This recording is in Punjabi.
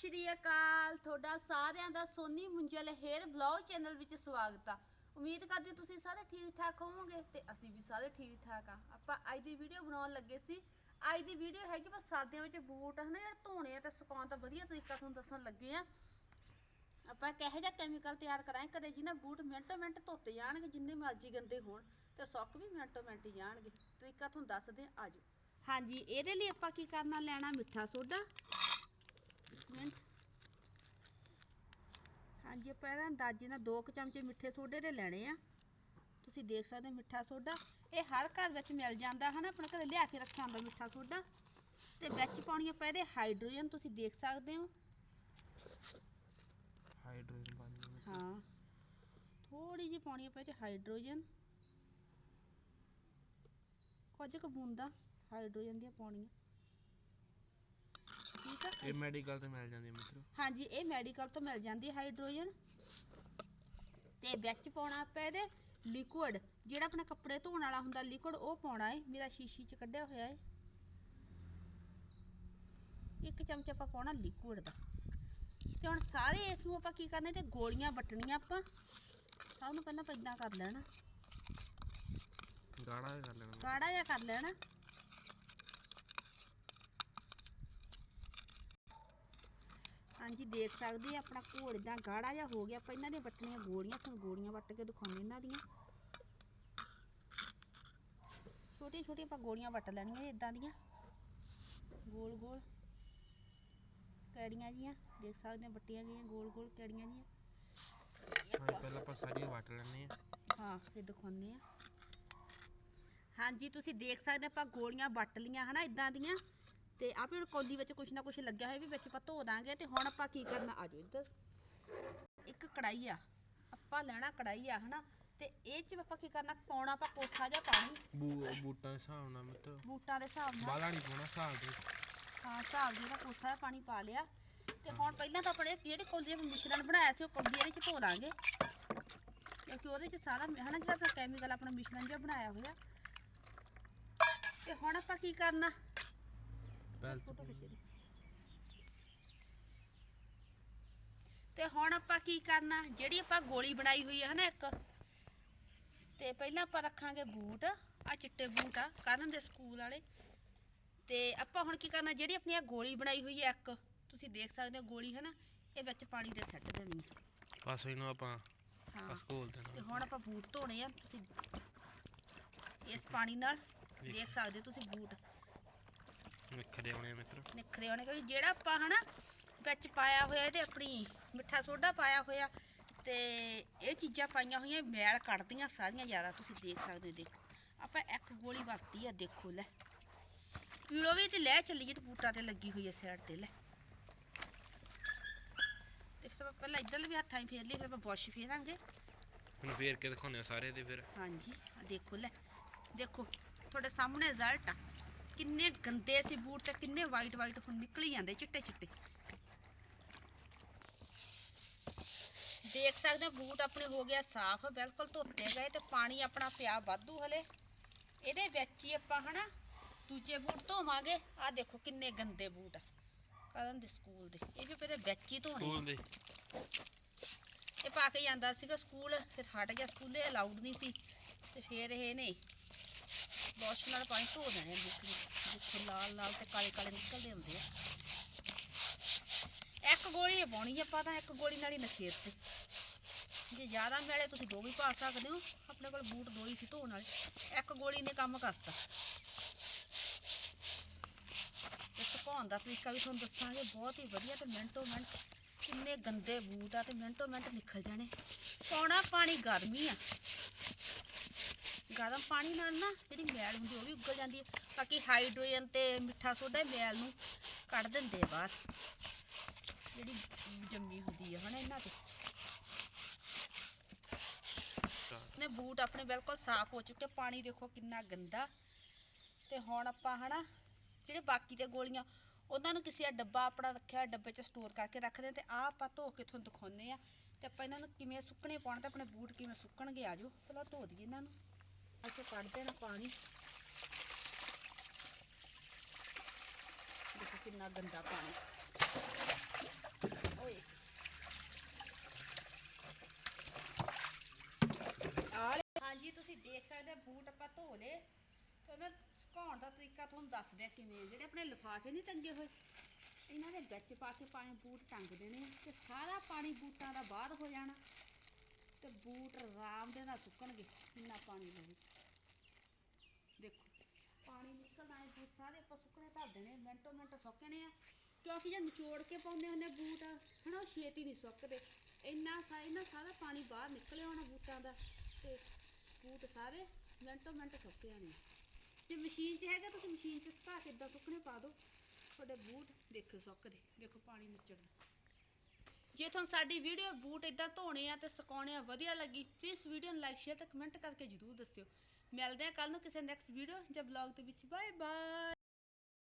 ਸ਼੍ਰੀ ਅਕਾਲ। ਤੁਹਾਡਾ ਸਾਰਿਆਂ ਦਾ Soni Munjal hair blog channel ਵਿੱਚ ਸਵਾਗਤ ਆ। ਉਮੀਦ ਕਰਦੇ ਤੁਸੀਂ ਸਾਰੇ ਠੀਕ ਠਾਕ ਹੋਵੋਗੇ ਤੇ ਅਸੀਂ ਵੀ ਸਾਰੇ ਠੀਕ ਠਾਕ ਆ। ਆਪਾਂ ਅੱਜ ਦੀ ਵੀਡੀਓ ਬਣਾਉਣ ਲੱਗੇ ਸੀ। ਅੱਜ ਦੀ ਵੀਡੀਓ ਹੈਗੀ ਬਸ ਸਰਦੀਆਂ ਵਿੱਚ ਬੂਟ, ਹਨਾ ਜਿਹੜੇ ਧੋਣੇ ਆ ਤੇ ਸੁਕਾਉਣ ਦਾ ਵਧੀਆ ਤਰੀਕਾ ਤੁਹਾਨੂੰ ਦੱਸਣ ਲੱਗੇ ਆ। ਆਪਾਂ ਕਿਹੋ ਜਿਹਾ ਕੈਮੀਕਲ ਤਿਆਰ ਕਰਾਂਗੇ, ਕਦੇ ਜਿਹਨਾਂ ਬੂਟ ਮਿੰਟੋ ਮਿੰਟ ਧੋਤੇ ਜਾਣਗੇ, ਜਿੰਨੇ ਮਰਜ਼ੀ ਗੰਦੇ ਹੋਣ ਤੇ ਸੁੱਕ ਵੀ ਮਿੰਟੋ ਮਿੰਟ ਹੀ ਜਾਣਗੇ। ਤਰੀਕਾ ਤੁਹਾਨੂੰ ਦੱਸਦੇ ਆ, ਆਜੋ। ਹਾਂਜੀ, ਇਹਦੇ ਲਈ ਆਪਾਂ ਕੀ ਕਰਨਾ, ਲੈਣਾ ਮਿੱਠਾ ਸੋਡਾ। ਇੱਕ ਮਿੰਟ ਹਾਂਜੀ ਆਪਾਂ ਇਹਦਾ ਅੰਦਾਜ਼ੇ ਨਾਲ 2 ਚਮਚੇ ਮਿੱਠੇ ਸੋਡੇ ਦੇ ਲੈਣੇ ਆ। ਤੁਸੀਂ ਦੇਖ ਸਕਦੇ ਹੋ ਮਿੱਠਾ ਸੋਡਾ। ਇਹ ਹਰ ਘਰ ਵਿੱਚ ਮਿਲ ਜਾਂਦਾ ਹਨਾ ਆਪਣੇ ਘਰੇ ਲਿਆ ਕੇ ਰੱਖਿਆ ਹੁੰਦਾ ਮਿੱਠਾ ਸੋਡਾ। ਤੇ ਵਿੱਚ ਪਾਉਣੀ ਆਪਾਂ ਇਹਦੇ ਹਾਈਡਰੋਜਨ ਤੁਸੀਂ ਦੇਖ ਸਕਦੇ ਹੋ। ਹਾਈਡਰੋਜਨ ਪਾਣੀ। ਹਾਂ ਥੋੜੀ ਜਿਹੀ ਪਾਉਣੀ ਆਪਾਂ ਇਹਦੇ ਹਾਈਡਰੋਜਨ। ਕੁਝ ਕੁ ਬੂੰਦਾਂ ਹਾਈਡਰੋਜਨ ਦੀਆਂ ਪਾਉਣੀਆਂ। ਠੀਕ ਆ? ਇਹ ਮੈਡੀਕਲ ਤੇ ਮਿਲ ਜਾਂਦੀ ਹੈ ਮਿੱਤਰੋ। ਹਾਂਜੀ ਇਹ ਮੈਡੀਕਲ ਤੋਂ ਮਿਲ ਜਾਂਦੀ ਹੈ ਹਾਈਡਰੋਜਨ ਤੇ ਵਿੱਚ ਪਾਉਣਾ ਆਪਾਂ ਇਹਦੇ ਲਿਕੁਇਡ ਜਿਹੜਾ ਆਪਣਾ ਕੱਪੜੇ ਧੋਣ ਵਾਲਾ ਹੁੰਦਾ ਲਿਕੁਇਡ ਉਹ ਪਾਉਣਾ ਹੈ ਮੇਰਾ ਸ਼ੀਸ਼ੀ ਚ ਕੱਢਿਆ ਹੋਇਆ ਹੈ ਇੱਕ ਚਮਚ ਆਪਾਂ ਪਾਉਣਾ ਲਿਕੁਇਡ ਦਾ। ਤੇ ਹੁਣ ਸਾਰੇ ਇਸ ਨੂੰ ਆਪਾਂ ਕੀ ਕਰਨਾ ਤੇ ਗੋਲੀਆਂ ਵੱਟਣੀਆਂ ਆਪਾਂ। ਸਭ ਨੂੰ ਪਹਿਲਾਂ ਆਪਾਂ ਏਦਾਂ ਕਰ ਲੈਣਾ। ਗਾੜਾ ਜਿਹਾ ਕਰ ਲੈਣਾ। ਗਾੜਾ ਜਿਹਾ ਕਰ ਲੈਣਾ। ਹਾਂਜੀ ਦੇਖ ਸਕਦੇ ਆ ਆਪਣਾ ਘੋੜ ਦਾ ਗਾੜਾ ਜਿਹਾ ਹੋ ਗਿਆ ਆਪਾਂ ਇਹਨਾਂ ਦੀਆਂ ਵੱਟਣੀਆਂ ਗੋਲੀਆਂ ਤੁਹਾਨੂੰ ਗੋਲੀਆਂ ਵੱਟ ਕੇ ਦਿਖਾਉਂਦੇ ਇਹਨਾਂ ਦੀਆਂ। ਛੋਟੀਆਂ ਛੋਟੀਆਂ ਆਪਾਂ ਗੋਲੀਆਂ ਵੱਟ ਲੈਣੀਆਂ ਇਦਾਂ ਦੀਆਂ। ਗੋਲ ਗੋਲ ਕੈੜੀਆਂ ਜੀਆਂ ਦੇਖ ਸਕਦੇ ਆ ਵੱਟੀਆਂ ਗਈਆਂ ਗੋਲ ਗੋਲ ਕੈੜੀਆਂ ਜੀਆਂ। ਹਾਂ ਪਹਿਲਾਂ ਆਪਾਂ ਸਾਰੀਆਂ ਵੱਟ ਲੈਣੇ ਆ ਹਾਂ ਫਿਰ ਦਿਖਾਉਂਦੇ ਆ ਹਾਂਜੀ ਤੁਸੀਂ ਦੇਖ ਸਕਦੇ ਆਪਾਂ ਗੋਲੀਆਂ ਵੱਟ ਲੀਆਂ ਹਨਾ ਇਦਾਂ ਦੀਆਂ। ਤੇ ਆਪੇ ਹੁਣ ਕੌਲੀ ਵਿੱਚ ਕੁਛ ਨਾ ਕੁਛ ਲੱਗਿਆ ਹੋਇਆ ਵੀ ਵਿੱਚ ਆਪਾਂ ਧੋ ਦਾਂਗੇ ਤੇ ਹੁਣ ਆਪਾਂ ਕੀ ਕਰਨਾ ਆਜੋ ਇੱਧਰ। ਇੱਕ ਕੜਾਈ ਆ ਆਪਾਂ ਲੈਣਾ ਕੜਾਈ ਆ ਹਨਾ? ਤੇ ਇਹ ਚ ਆਪਾਂ ਕੀ ਕਰਨਾ ਪਾਉਣਾ ਆਪਾਂ ਕੋਸਾ ਜਿਹਾ ਪਾਣੀ? ਬੂਟਾਂ ਦੇ ਹਿਸਾਬ ਨਾਲ ਮਿੱਤਰੋ ਬੂਟਾਂ ਦੇ ਹਿਸਾਬ ਨਾਲ। ਬਾਲਾ ਨਹੀਂ ਪਾਉਣਾ ਹਿਸਾਬ ਦੇ। ਹਾਂ ਹਿਸਾਬ ਜਿਹੜਾ ਕੋਸਾ ਜਿਹਾ ਪਾਣੀ ਪਾ ਲਿਆ। ਤੇ ਹੁਣ ਪਹਿਲਾਂ ਤਾਂ ਆਪਣੇ ਜਿਹੜੀ ਕੌਲੀ ਦਾ ਮਿਸ਼ਰਣ ਬਣਾਇਆ ਸੀ ਉਹ ਕੌਲੀ ਇਹਦੇ ਚ ਧੋ ਦਾਂਗੇ। ਕਿਉਂਕਿ ਉਹਦੇ ਚ ਸਾਰਾ ਹਨਾ ਜਿਹੜਾ ਆਪਣਾ ਕੈਮੀਕਲ ਆਪਣਾ ਮਿਸ਼ਰਣ ਜਿਹਾ ਬਣਾਇਆ ਹੋਇਆ। ਤੇ ਹੁਣ ਆਪਾਂ ਕੀ ਕਰਨਾ? ਫੋਟੋ ਖਿੱਚ ਦੇ ਤੇ ਹੁਣ ਆਪਾਂ ਕੀ ਕਰਨਾ? ਜਿਹੜੀ ਆਪਾਂ ਗੋਲੀ ਬਣਾਈ ਹੋਈ ਹੈ ਹਨਾ ਇੱਕ ਤੇ ਪਹਿਲਾਂ ਆਪਾਂ ਰੱਖਾਂਗੇ ਬੂਟ ਆ ਚਿੱਟੇ ਬੂਟ ਆ ਕਰਨ ਦੇ ਸਕੂਲ ਵਾਲੇ। ਤੇ ਆਪਾਂ ਹੁਣ ਕੀ ਕਰਨਾ? ਜਿਹੜੀ ਆਪਣੀ ਆਹ ਗੋਲੀ ਬਣਾਈ ਹੋਈ ਹੈ ਇੱਕ ਤੁਸੀਂ ਦੇਖ ਸਕਦੇ ਹੋ ਗੋਲੀ ਹੈ ਨਾ ਇਹ ਵਿੱਚ ਪਾਣੀ ਦੇ ਸੱਟ ਦੇਣੀ ਹੈ ਬਸ ਇਹਨੂੰ ਆਪਾਂ ਹਾਂ। ਬਸ ਘੋਲ ਤੇ ਦੇਣਾ ਹੁਣ ਆਪਾਂ ਬੂਟ ਧੋਣੇ ਆ ਤੁਸੀਂ ਇਸ ਪਾਣੀ ਨਾਲ ਦੇਖ ਸਕਦੇ ਹੋ ਤੁਸੀਂ ਬੂਟ। ਨਿਖਰੇ ਆਉਣੇ ਆ ਮਿੱਤਰੋ। ਨਿਖਰੇ ਹੋਣੇ ਕਿਉਂਕਿ ਜਿਹੜਾ ਆਪਾਂ ਹਨਾ ਵਿੱਚ ਪਾਇਆ ਹੋਇਆ ਇਹਦੇ ਆਪਣੀ ਮਿੱਠਾ ਸੋਡਾ ਪਾਇਆ ਹੋਇਆ ਤੇ ਇਹ ਚੀਜ਼ਾਂ ਪਾਈਆਂ ਹੋਈਆਂ ਮੈਲ ਕੱਢਦੀਆਂ ਸਾਰੀਆਂ ਜ਼ਿਆਦਾ ਤੁਸੀਂ ਦੇਖ ਸਕਦੇ ਹੋ ਦੇਖੋ। ਆਪਾਂ ਇੱਕ ਗੋਲੀ ਵਰਤੀ ਆ ਦੇਖੋ ਲੈ। ਪੀੜੋ ਵੀ ਤੇ ਲੈ ਚੱਲੀ ਜਿਹੜੀ ਬੂਟਾਂ ਤੇ ਲੱਗੀ ਹੋਈ ਹੈ ਸਾਈਡ ਤੇ ਲੈ। ਤੇ ਫਿਰ ਆਪਾਂ ਪਹਿਲਾਂ ਇੱਧਰਲੇ ਵੀ ਹੱਥਾਂ 'ਚ ਫੇਰ ਲਈ ਫਿਰ ਆਪਾਂ ਬੁਰਸ਼ ਫੇਰਾਂਗੇ। ਹੁਣ ਫੇਰ ਕੇ ਦਿਖਾਉਂਦੇ ਆ ਸਾਰੇ ਦੇ ਫਿਰ। ਹਾਂਜੀ ਆ ਦੇਖੋ ਲੈ। ਦੇਖੋ ਤੁਹਾਡੇ ਸਾਹਮਣੇ ਰਿਜ਼ਲਟ ਆ। ਕਿੰਨੇ ਗੰਦੇ ਸੀ ਬੂਟ ਤੇ ਕਿੰਨੇ ਵਾਈਟ ਵਾਈਟ ਹੁਣ ਨਿਕਲੀ ਜਾਂਦੇ ਚਿੱਟੇ ਚਿੱਟੇ। ਦੇਖ ਸਕਦੇ ਹੋ ਬੂਟ ਆਪਣੇ ਹੋ ਗਿਆ ਸਾਫ਼ ਬਿਲਕੁਲ ਧੋਤੇ ਗਏ ਤੇ ਪਾਣੀ ਆਪਣਾ ਪਿਆ ਵਾਧੂ ਹਲੇ। ਇਹਦੇ ਵਿੱਚ ਹੀ ਆਪਾਂ ਹਨਾ ਦੂਜੇ ਬੂਟ ਧੋਵਾਂਗੇ। ਆ ਦੇਖੋ ਕਿੰਨੇ ਗੰਦੇ ਬੂਟ ਆ। ਕਰਨ ਦੇ ਸਕੂਲ ਦੇ? ਇਹ ਵੀ ਪਹਿਲੇ ਵਿੱਚ ਹੀ ਧੋਣੇ ਆ। ਸਕੂਲ ਦੇ। ਇਹ ਪਾ ਕੇ ਜਾਂਦਾ ਸੀਗਾ ਸਕੂਲ ਫਿਰ ਹਟ ਗਿਆ ਸਕੂਲੇ ਅਲਾਉਡ ਨਹੀਂ ਸੀ। ਤੇ ਫਿਰ ਇਹ ਨੇ ਵਾਸ਼ ਨਾਲ ਪਾਣੀ ਧੋ ਦੇਣੇ ਬੁੱਕ ਜਿੱਥੇ ਲਾਲ ਲਾਲ ਤੇ ਕਾਲੇ ਕਾਲੇ ਨਿਕਲਦੇ ਹੁੰਦੇ ਆ। ਇੱਕ ਗੋਲੀ ਪਾਉਣੀ ਆਪਾਂ ਤਾਂ ਇੱਕ ਗੋਲੀ ਨਾਲ ਹੀ ਨਖੇਤ ਤੇ। ਜੇ ਜ਼ਿਆਦਾ ਮੈਲੇ, ਤੁਸੀਂ ਦੋ ਵੀ ਪਾ ਸਕਦੇ ਹੋ। ਆਪਣੇ ਕੋਲ ਬੂਟ ਦੋ ਹੀ ਸੀ ਧੋਣ ਵਾਲੇ। ਇੱਕ ਗੋਲੀ ਨੇ ਕੰਮ ਕਰਤਾ। ਤੇ ਸੁਕਾਉਣ ਦਾ ਤਰੀਕਾ ਵੀ ਤੁਹਾਨੂੰ ਦੱਸਾਂਗੇ। ਬਹੁਤ ਹੀ ਵਧੀਆ ਤੇ ਮਿੰਟੋ ਮਿੰਟ ਕਿੰਨੇ ਗੰਦੇ ਬੂਟ ਆ ਤੇ ਮਿੰਟੋ ਮਿੰਟ ਨਿਕਲ ਜਾਣੇ। ਪਾਉਣਾ ਪਾਣੀ ਗਰਮੀ ਆ। ਗਰਮ ਪਾਣੀ ਨਾਲ ਨਾ ਜਿਹੜੀ ਮੈਲ ਹੁੰਦੀ ਉਹ ਵੀ ਉੱਗਲ ਜਾਂਦੀ ਹੈ ਬਾਕੀ ਹਾਈਡਰੋਜਨ ਤੇ ਮਿੱਠਾ ਸੋਡਾ ਮੈਲ ਨੂੰ ਕੱਢ ਦਿੰਦੇ ਆ ਬਾਹਰ। ਜਿਹੜੀ ਜੰਮੀ ਹੁੰਦੀ ਆ ਹਨਾ ਇਹਨਾਂ ਤੇ। ਨੇ ਬੂਟ ਆਪਣੇ ਬਿਲਕੁਲ ਸਾਫ਼ ਹੋ ਚੁੱਕੇ ਪਾਣੀ ਦੇਖੋ ਕਿੰਨਾ ਗੰਦਾ। ਤੇ ਹੁਣ ਆਪਾਂ ਹਨਾ, ਜਿਹੜੇ ਬਾਕੀ ਦੇ ਗੋਲੀਆਂ, ਉਹਨਾਂ ਨੂੰ ਕਿਸੇ ਡੱਬਾ ਆਪਣਾ ਰੱਖਿਆ, ਡੱਬੇ 'ਚ ਸਟੋਰ ਕਰਕੇ ਰੱਖਦੇ ਆ ਤੇ ਆਹ ਆਪਾਂ ਧੋ ਕੇ ਤੁਹਾਨੂੰ ਦਿਖਾਉਂਦੇ ਆ। ਤੇ ਆਪਾਂ ਇਹਨਾਂ ਨੂੰ ਕਿਵੇਂ ਸੁੱਕਣੇ ਪਾਉਣ ਤੇ ਆਪਣੇ ਬੂਟ ਕਿਵੇਂ ਸੁੱਕਣਗੇ ਆਜੋ ਪਹਿਲਾਂ ਧੋ ਦਈਏ ਇਹਨਾਂ ਨੂੰ। ਅਸੀਂ ਕੱਢ ਦੇਣਾ ਪਾਣੀ। ਦੇਖੋ ਕਿੰਨਾ ਗੰਦਾ ਪਾਣੀ। ਓਏ। ਹਾਂਜੀ, ਤੁਸੀਂ ਦੇਖ ਸਕਦੇ ਬੂਟ ਆਪਾਂ ਧੋ ਲਏ। ਤੇ ਉਹਨਾਂ ਸੁਕਾਉਣ ਦਾ ਤਰੀਕਾ ਤੁਹਾਨੂੰ ਦੱਸਦੇ ਆ ਕਿਵੇਂ ਜਿਹੜੇ ਆਪਣੇ ਲਿਫਾਫੇ ਨਹੀਂ ਟੰਗੇ ਹੋਏ, ਇਹਨਾਂ ਦੇ ਵਿੱਚ ਪਾ ਕੇ ਪਾਣੀ ਬੂਟ ਟੰਗ ਦੇਣੇ ਆ ਤੇ ਸਾਰਾ ਪਾਣੀ ਬੂਟਾਂ ਦਾ ਬਾਹਰ ਹੋ ਜਾਣਾ। ਤੇ ਬੂਟ ਆਰਾਮ ਦੇ ਨਾਲ ਸੁੱਕਣਗੇ, ਇੰਨਾ ਪਾਣੀ ਲਵੇ ਦੇਖੋ, ਪਾਣੀ ਨਿਕਲਦਾ ਹੈ ਬੂਟ ਸਾਰੇ ਆਪਾਂ ਸੁੱਕਣੇ ਧਰ ਦੇਣੇ, ਮਿੰਟੋ ਮਿੰਟ ਸੁੱਕਣੇ ਆ। ਕਿਉਂਕਿ ਜੇ ਨਿਚੋੜ ਕੇ ਪਾਉਂਦੇ ਹੁੰਦੇ ਬੂਟ, ਹਨਾ, ਉਹ ਛੇਤੀ ਨਹੀਂ ਸੁੱਕਦੇ। ਇੰਨਾ ਸਾ, ਇੰਨਾ ਸਾਰਾ ਪਾਣੀ ਬਾਹਰ ਨਿਕਲਿਆ ਹੋਣਾ ਬੂਟਾਂ ਦਾ, ਤੇ ਬੂਟ ਸਾਰੇ ਮਿੰਟੋ ਮਿੰਟ ਸੁੱਕ ਜਾਣੇ ਜੇ ਮਸ਼ੀਨ 'ਚ ਹੈਗਾ, ਤੁਸੀਂ ਮਸ਼ੀਨ 'ਚ ਸੁਕਾ ਕੇ ਇਦਾਂ ਸੁੱਕਣੇ ਪਾ ਦਿਓ। ਤੁਹਾਡੇ ਬੂਟ ਦੇਖੋ ਸੁੱਕਦੇ, ਦੇਖੋ ਪਾਣੀ ਨਿਚੜਦਾ ਜੇ ਤੁਹਾਨੂੰ ਸਾਡੀ ਵੀਡੀਓ ਬੂਟ ਇਦਾਂ ਧੋਣੇ ਆ ਤੇ ਸੁਕਾਉਣੇ ਆ, ਵਧੀਆ ਲੱਗੀ ਪਲੀਜ਼ ਵੀਡੀਓ ਨੂੰ ਲਾਈਕ ਸ਼ੇਅਰ ਤੇ ਕਮੈਂਟ ਕਰਕੇ ਜਰੂਰ ਦੱਸਿਓ। ਮਿਲਦੇ ਆ ਕੱਲ ਨੂੰ ਕਿਸੇ ਨੈਕਸਟ ਵੀਡੀਓ ਜਾਂ ਬਲੌਗ ਦੇ ਵਿੱਚ। Bye bye